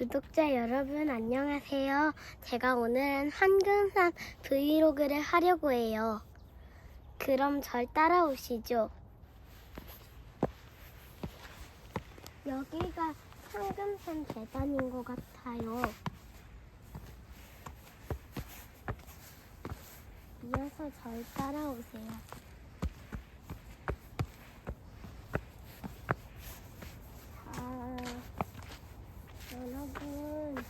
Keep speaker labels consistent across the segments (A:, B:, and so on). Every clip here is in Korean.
A: 구독자 여러분 안녕하세요. 제가 오늘은 한금산 브이로그를 하려고 해요. 그럼 절 따라오시죠. 여기가 한금산 대단인 것 같아요. 이어서 절 따라오세요. 자, 여러분,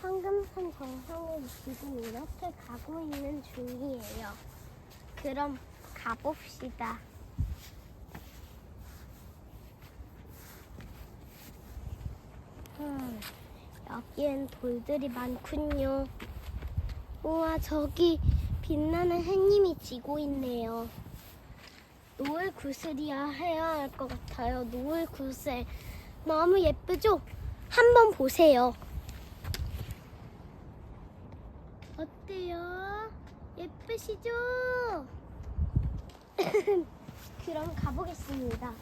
A: 황금산 정상을 지금 이렇게 가고 있는 중이에요. 그럼 가봅시다. 음, 여기엔 돌들이 많군요. 우와, 저기 빛나는 해님이 지고 있네요. 노을 구슬이야 해야 할 것 같아요. 노을 구슬. 너무 예쁘죠? 한번 보세요. 어때요? 예쁘시죠? 그럼 가보겠습니다.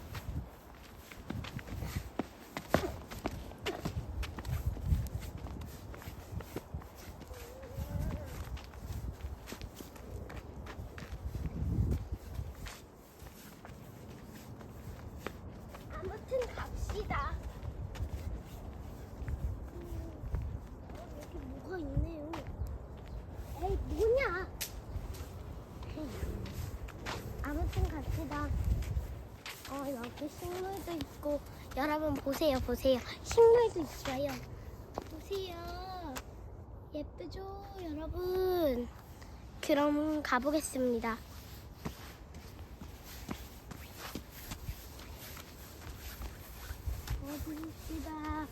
A: 아무튼 갑시다. 음, 어, 여기 뭐가 있네요. 에이, 아무튼 갑시다. 어, 여기 식물도 있고, 여러분 보세요, 보세요. 식물도 있어요. 보세요. 예쁘죠, 여러분? 그럼 가보겠습니다. 어디입니다.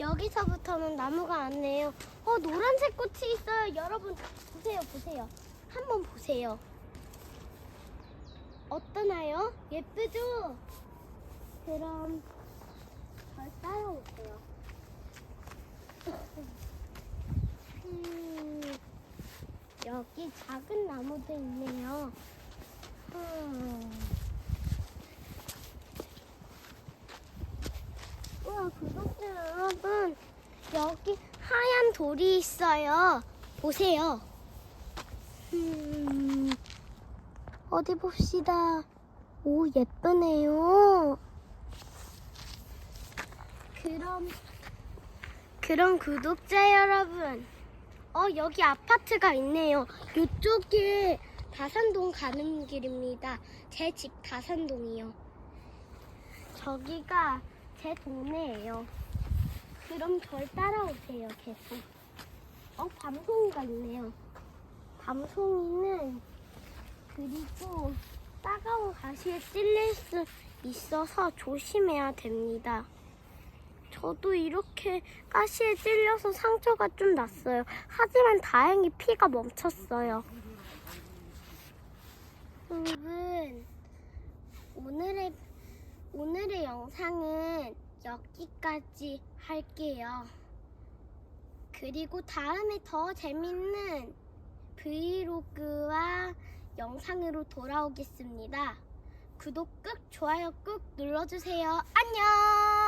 A: 여기서부터는 나무가 안 내요. 어, 노란색 꽃이 있어요. 여러분, 보세요, 보세요. 한번 보세요. 어떠나요? 예쁘죠? 그럼, 절 따라오세요. 음, 여기 작은 나무도 있네요. 음. 우와, 구독자 여러분, 여기 하얀 돌이 있어요. 보세요. 음, 어디 봅시다. 오, 예쁘네요. 그럼, 그럼 구독자 여러분, 어, 여기 아파트가 있네요. 이쪽에 다산동 가는 길입니다. 제 집 다산동이요. 저기가 제 동네예요. 그럼 절 따라오세요, 계속. 어, 밤송이가 있네요. 밤송이는 그리고 따가운 가시에 찔릴 수 있어서 조심해야 됩니다. 저도 이렇게 가시에 찔려서 상처가 좀 났어요. 하지만 다행히 피가 멈췄어요. 여러분, 오늘의 오늘의 영상은 여기까지 할게요. 그리고 다음에 더 재밌는 브이로그와 영상으로 돌아오겠습니다. 구독 꾹, 좋아요 꾹 눌러주세요. 안녕!